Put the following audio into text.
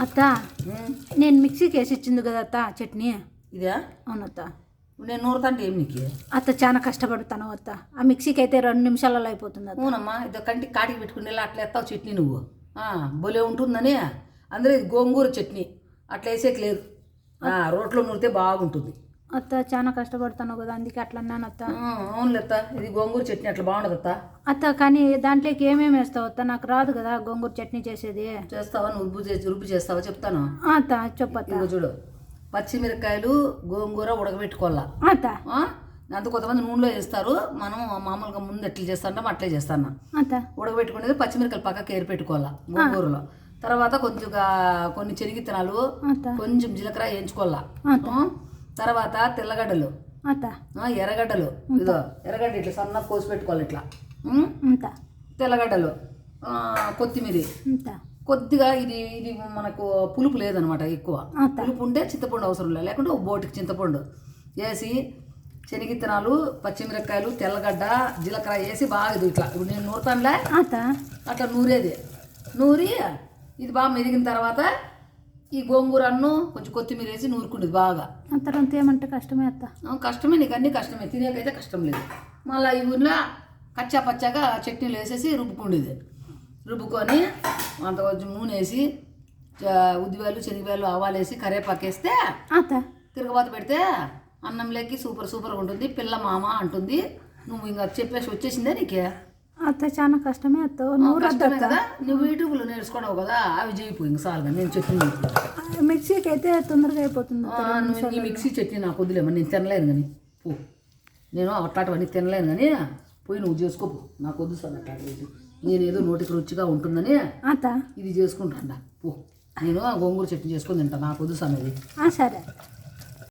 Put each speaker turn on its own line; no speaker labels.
అత్త నేను మిక్సీకి వేసి ఇచ్చింది కదా అత్త చట్నీ.
ఇదా?
అవునత్త
నేను నూరుతాంటే ఏం నీకు?
అత్త చాలా కష్టపడతాను అత్త. ఆ మిక్సీకి అయితే రెండు నిమిషాలలో అయిపోతుంది
అవునమ్మా ఇదో కంటికి కాటికి పెట్టుకుని అట్లా ఎత్తావు చట్నీ నువ్వు. భలే ఉంటుందని. అందరూ ఇది గోంగూర చట్నీ. అట్లా వేసేకి లేదు. రోట్లో నూరితే బాగుంటుంది.
అత్త చాలా కష్టపడతాను కదా అందుకే అట్లా అన్నాను అత్త.
ఆ, అవునులే అత్త. ఇది గోంగూర చట్నీ అట్లా బాగుండదు అత్త.
అత్త కానీ దాంట్లోకి ఏమేమి వేస్తావు అత్త? నాకు రాదు కదా గోంగూర చట్నీ చేసేది.
చేస్తావా? నువ్వు రుబ్బు చేసి రుబ్బు చేస్తావా? చెప్తాను.
అత్త చెప్పత్త
చూడు. పచ్చిమిరపకాయలు గోంగూర ఉడకబెట్టుకోవాలా?
అత్త?
అంత కొంతమంది నూనెలో వేస్తారు. మనం మామూలుగా ముందు ఎట్లా చేస్తాంటాం అట్లే చేస్తాను
అత్త.
ఉడకబెట్టుకునేది పచ్చిమిరపకాయలు పక్కకి పెట్టుకోవాలా గోంగూరలో. తర్వాత కొంచెం కొన్ని చెనిగిత్తనాలు
అత్త.
కొంచెం జీలకర్ర వేయించుకోవాలా? తర్వాత తెల్లగడ్డలు. ఎర్రగడ్డలు. ఇదో ఎర్రగడ్డ ఇట్లా సన్నగా కోసి పెట్టుకోవాలి ఇట్లా. తెల్లగడ్డలు. కొత్తిమీర. కొద్దిగా ఇది ఇది మనకు పులుపు లేదనమాట ఎక్కువ. పులుపు ఉంటే చింతపండు అవసరం లేదు. లేకుంటే ఒక బోటికి చింతపండు వేసి శనగిత్తనాలు పచ్చిమిరపకాయలు తెల్లగడ్డ జీలకర్ర వేసి బాగా ఇది ఇట్లా. ఇప్పుడు నేను నూరుతానులే. అట్లా నూరేది. నూరి ఇది బాగా మెరిగిన తర్వాత ఈ గోంగూర అన్ను కొంచెం కొత్తిమీర వేసి నూరుకుండేది బాగా.
ఆ తర్వాత ఏమంటే కష్టమే అత్త.
కష్టమే నీకు అన్నీ కష్టమే. తినేకైతే కష్టం లేదు. మళ్ళీ ఈ ఊరిలో కచ్చా పచ్చాగా చట్నీలు వేసేసి రుబ్బుకుండేది. రుబ్బుకొని అంత కొంచెం నూనె వేసి ఉద్దివేలు శనగవేలు ఆవాలు వేసి కరివేపాకు వేస్తే తిరగబాత పెడితే అన్నంలోకి సూపర్ సూపర్గా ఉంటుంది. పిల్ల మామ అంటుంది. నువ్వు ఇంకా చెప్పేసి వచ్చేసిందే నీకే?
అత్త చాలా కష్టమే అత్త. నూరు
కష్టమే కదా? నువ్వు యూట్యూబ్లో నేర్చుకున్నావు కదా? అవి చేయిపోయి ఇంక సాలుగా నేను నీకు.
మిక్సీకి అయితే తొందరగా అయిపోతుంది
నువ్వు నీ మిక్సీ చట్నీ నాకు వద్దులేమో నేను తినలేను కానీ. పో. నేను అట్లాంటివన్నీ తినలేను కానీ పోయి నువ్వు చేసుకోపో. నాకు వద్దు సార్ అట్లాంటివి నేనేదో నోటికి రుచిగా ఉంటుందని
అత్త.
ఇది చేసుకుంటాను పో. నేను ఆ గోంగూర చట్నీ చేసుకొని తింటా. నాకు వద్దు సార్
ఆ, సరే.